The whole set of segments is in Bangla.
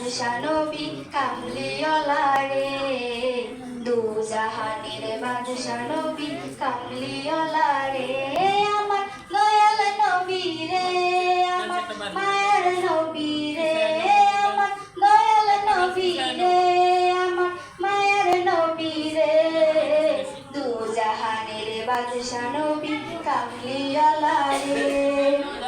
বাদশা নবী কামলিওয়ালা রে দু জাহানের বাদশা নবী কামলিওয়ালা রে আমার দয়াল নবী রে আমার মায়ের নবী রে আমার দয়াল নবী রে আমার মায়ের নবী রে দু জাহানের বাদশা নবী রে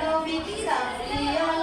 Hello, Vicky, the